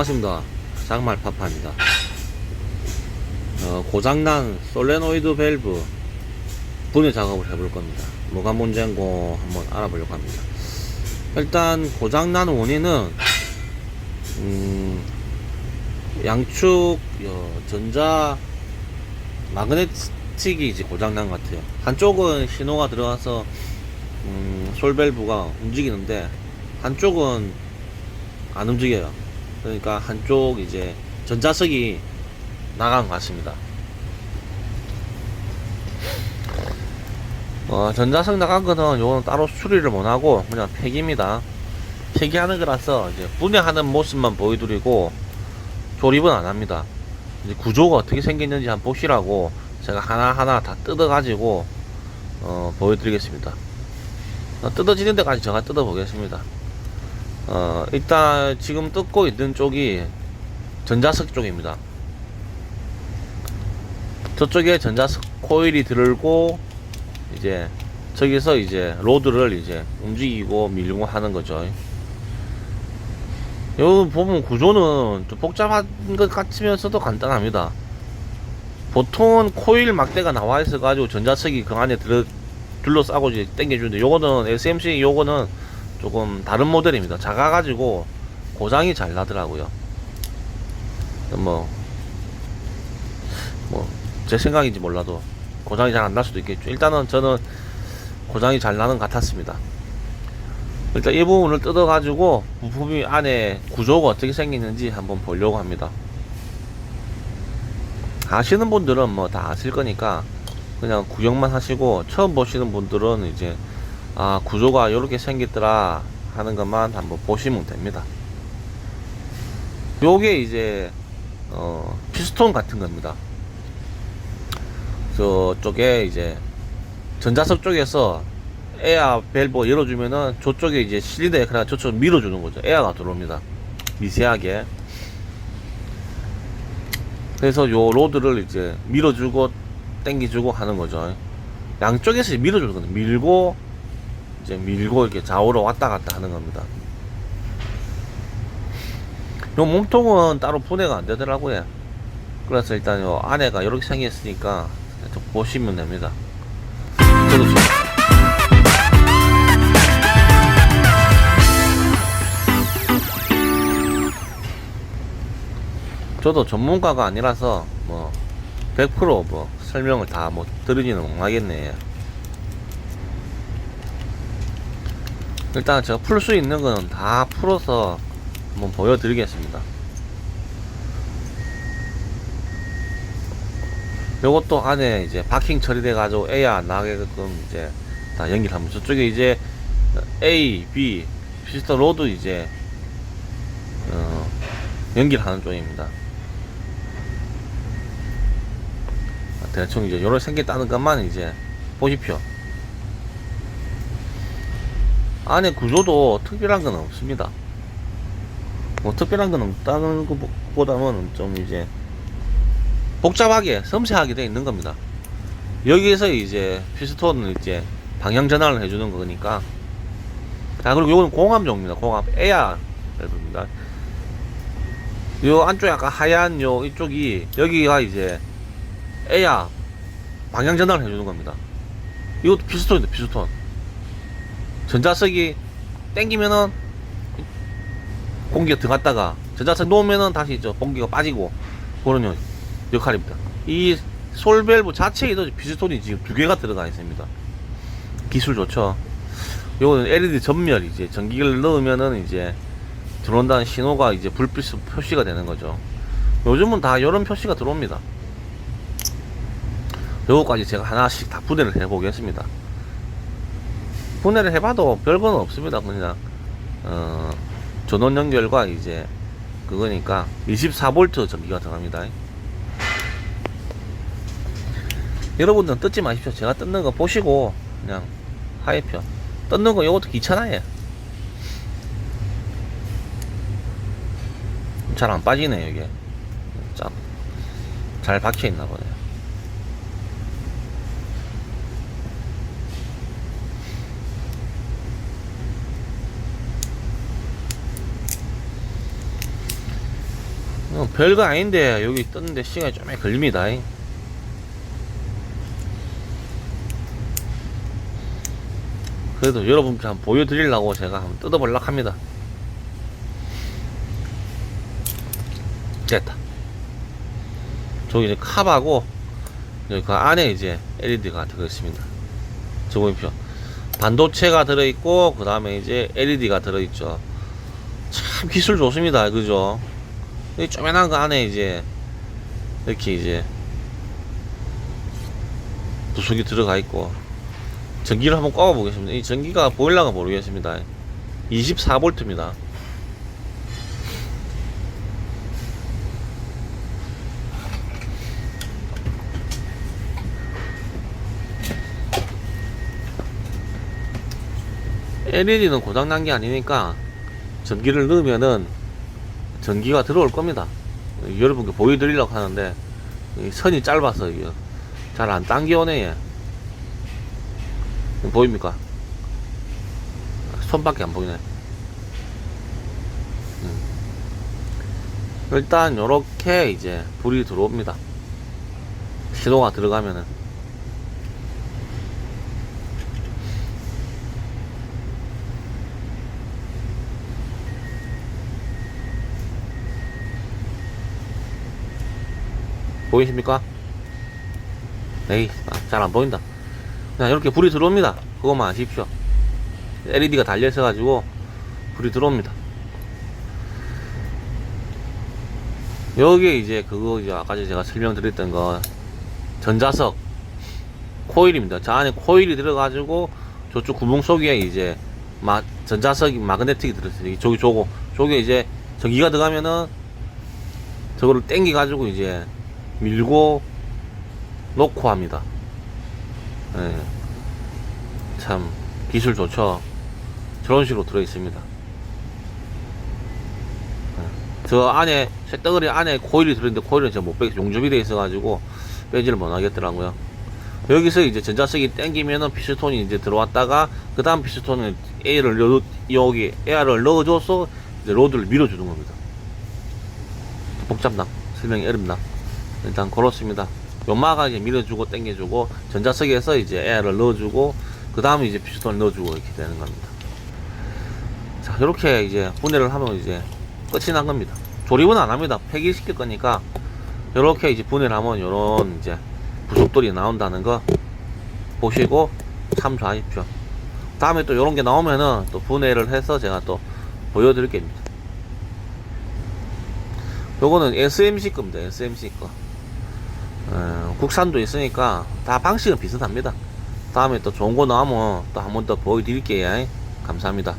반갑습니다. 장말 파파입니다. 어, 고장난 솔레노이드 밸브 분해 작업을 해볼 겁니다. 뭐가 문제인고 한번 알아보려고 합니다. 일단 고장난 원인은 음, 양축 어, 전자 마그네틱이 이제 고장난 것 같아요. 한쪽은 신호가 들어가서 음, 솔밸브가 움직이는데 한쪽은 안 움직여요. 그러니까 한쪽 이제 전자석이 나간 것 같습니다. 어, 전자석 나간 거는 요거는 따로 수리를 못 하고 그냥 폐기입니다. 폐기하는 거라서 이제 분해하는 모습만 보여드리고 조립은 안 합니다. 이제 구조가 어떻게 생겼는지 한번 보시라고 제가 하나하나 다 뜯어가지고 어, 보여드리겠습니다. 어, 뜯어지는 데까지 제가 뜯어보겠습니다. 어, 일단 지금 뜯고 있는 쪽이 전자석 쪽입니다. 저쪽에 전자석 코일이 들고 이제 저기서 이제 로드를 이제 움직이고 밀고 하는 거죠. 여기 보면 구조는 좀 복잡한 것 같으면서도 간단합니다. 보통은 코일 막대가 나와 있어 가지고 전자석이 그 안에 들어 둘러싸고 이제 당겨주는데 요거는 SMC 요거는 조금 다른 모델입니다. 작아가지고 고장이 잘 나더라고요. 뭐, 뭐, 제 생각인지 몰라도 고장이 잘 안 날 수도 있겠죠. 일단은 저는 고장이 잘 나는 것 같았습니다. 일단 이 부분을 뜯어가지고 부품이 안에 구조가 어떻게 생겼는지 한번 보려고 합니다. 아시는 분들은 뭐 다 아실 거니까 그냥 구경만 하시고 처음 보시는 분들은 이제 아 구조가 이렇게 생겼더라 하는 것만 한번 보시면 됩니다. 요게 이제 어 피스톤 같은 겁니다. 저쪽에 이제 전자석 쪽에서 에어 밸브 열어주면은 저쪽에 이제 실리더 에크가 저쪽 밀어주는 거죠. 에어가 들어옵니다. 미세하게. 그래서 요 로드를 이제 밀어주고 당겨주고 하는 거죠. 양쪽에서 밀어주는 거죠. 밀고 이제 밀고 이렇게 좌우로 왔다 갔다 하는 겁니다. 요 몸통은 따로 분해가 안 되더라고요. 그래서 일단 요 안에가 이렇게 생겼으니까 좀 보시면 됩니다. 저도 전문가가 아니라서 뭐 100%뭐 설명을 다뭐 드리지는 못하겠네. 일단 제가 풀 수 있는 거는 다 풀어서 한번 보여드리겠습니다. 요것도 안에 이제 바킹 처리돼 가지고 A야 안 나게끔 이제 다 연결하면 저쪽에 이제 A, B 피스터 로드 이제 어, 연결하는 쪽입니다. 대충 이제 요런 생겼다는 것만 이제 보십시오. 안에 구조도 특별한 건 없습니다. 뭐 특별한 건 없다는 것보다는 좀 이제 복잡하게 섬세하게 되어 있는 겁니다. 여기에서 이제 피스톤을 이제 방향 전환을 해주는 거니까 자 그리고 요거는 공압용입니다. 공압 에어 밸브입니다. 요 안쪽에 아까 하얀 요 이쪽이 여기가 이제 에어 방향 전환을 해주는 겁니다. 이것도 피스톤입니다. 피스톤. 전자석이 땡기면은 공기가 들어갔다가 전자석 놓으면은 다시 저 공기가 빠지고 그런 역할입니다. 이 솔밸브 자체에도 피스톤이 지금 두 개가 들어가 있습니다. 기술 좋죠. 요거는 LED 전멸 이제 전기를 넣으면은 이제 들어온다는 신호가 이제 불빛 표시가 되는 거죠. 요즘은 다 이런 표시가 들어옵니다. 요거까지 제가 하나씩 다 분해를 해 보겠습니다. 분해를 해봐도 별건 없습니다. 그냥 어, 전원 연결과 이제 그거니까 24V 전기가 들어갑니다. 여러분들은 뜯지 마십시오. 제가 뜯는 거 보시고 그냥 하이표 뜯는 거 이것도 귀찮아요. 잘 안 빠지네 이게. 잘 박혀 있나 보네요. 어, 별거 아닌데 여기 떴는데 시간이 좀 걸립니다. 그래도 여러분께 한번 보여드리려고 제가 한번 뜯어보려고 합니다. 됐다. 저기 이제 캅하고 여기 그 안에 이제 LED가 들어있습니다. 저 보십시오. 반도체가 들어있고 그 다음에 이제 LED가 들어있죠. 참 기술 좋습니다. 그죠? 이 쪼매난 거 안에 이제 이렇게 이제 부속이 들어가 있고 전기를 한번 꺼봐 보겠습니다. 이 전기가 보일라가 모르겠습니다. 24V입니다. LED는 고장난 게 아니니까 전기를 넣으면은 전기가 들어올 겁니다. 여러분께 보여드리려고 하는데 이 선이 짧아서 잘 안 당겨오네 얘. 보입니까? 손밖에 안 보이네. 음. 일단 요렇게 이제 불이 들어옵니다. 신호가 들어가면은 보이십니까? 에이, 잘안 보인다. 그냥 이렇게 불이 들어옵니다. 그것만 아십시오. LED가 달려 있어 가지고 불이 들어옵니다. 여기에 이제 그거 아까 제가 설명드렸던 거 전자석 코일입니다. 저 안에 코일이 들어가지고 저쪽 구멍 속에 이제 마, 전자석이 마그네틱이 들어있어요. 저기 저거 저게 이제 전기가 들어가면은 저거를 땡겨 가지고 이제 밀고 놓고 합니다. 예. 참 기술 좋죠. 저런 식으로 들어 있습니다. 예. 저 안에 쇳덩어리 안에 코일이 들어있는데 코일은 제가 못 빼, 용접이 돼 있어가지고 빼지를 못하겠더라고요. 여기서 이제 전자석이 땡기면은 피스톤이 이제 들어왔다가 그 다음 피스톤은 A를 넣, 여기 AR을 넣어줘서 이제 로드를 밀어주는 겁니다. 복잡나? 설명이 어렵나? 일단. 연마가 이제 밀어주고 당겨주고 전자석에서 이제 에어를 넣어주고 그 다음에 이제 피스톤을 넣어주고 이렇게 되는 겁니다. 자 이렇게 이제 분해를 하면 이제 끝이 난 겁니다. 조립은 안 합니다. 폐기시킬 거니까 이렇게 이제 분해를 하면 이런 이제 부속돌이 나온다는 거 보시고 참조하십시오. 다음에 또 이런 게 나오면은 또 분해를 해서 제가 또 보여드릴 겁니다. 요거는 SMC 겁니다. SMC 거. 어, 국산도 있으니까 다 방식은 비슷합니다. 다음에 또 좋은 거 나오면 또 한 번 더 보여드릴게요. 감사합니다.